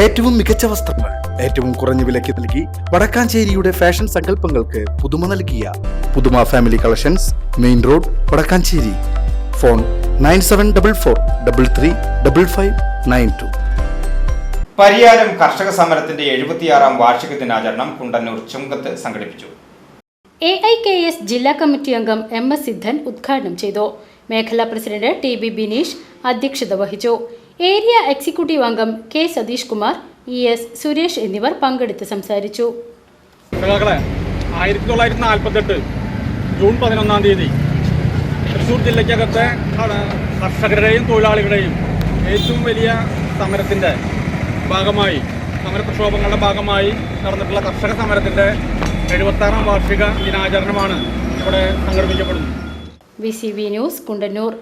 ഏറ്റവും മികച്ച വസ്ത്രങ്ങൾ ഏറ്റവും കുറഞ്ഞ വിലയ്ക്ക് നൽകി വടക്കാഞ്ചേരിയുടെ ഫാഷൻ സങ്കല്പങ്ങൾക്ക് പുതുമ നൽകിയ പുതുമ family collections main road Vadakkanchery. Phone nine seven double four double three double five nine two. Pariyaram കർഷക സമരത്തിന്റെ എഴുപത്തിയാറാം വാർഷിക ദിനാചരണം കുണ്ടന്നൂർ ചുങ്കത്ത് സംഘടിപ്പിച്ചു. എ ഐ കെ എസ് ജില്ലാ കമ്മിറ്റി അംഗം എം എസ് സിദ്ധൻ ഉദ്ഘാടനം ചെയ്തു. മേഖലാ പ്രസിഡന്റ് ടി ബി ബിനീഷ് അധ്യക്ഷത വഹിച്ചു. ഏരിയ എക്സിക്യൂട്ടീവ് അംഗം K Satheesh Kumar E S Suresh എന്നിവർ പങ്കെടുത്ത് സംസാരിച്ചു. ആയിരത്തി തൊള്ളായിരത്തി നാൽപ്പത്തെട്ട് ജൂൺ പതിനൊന്നാം തീയതി തൃശ്ശൂർ ജില്ലയ്ക്കകത്തെ കർഷകരുടെയും തൊഴിലാളികളുടെയും ഏറ്റവും വലിയ സമരത്തിന്റെ ഭാഗമായി സമരപ്രക്ഷോഭങ്ങളുടെ ഭാഗമായി നടന്നിട്ടുള്ള കർഷക സമരത്തിന്റെ എഴുപത്താറാം വാർഷിക ദിനാചരണമാണ് ഇവിടെ സംഘടിപ്പിക്കപ്പെടുന്നത്. V C news Kundannoor.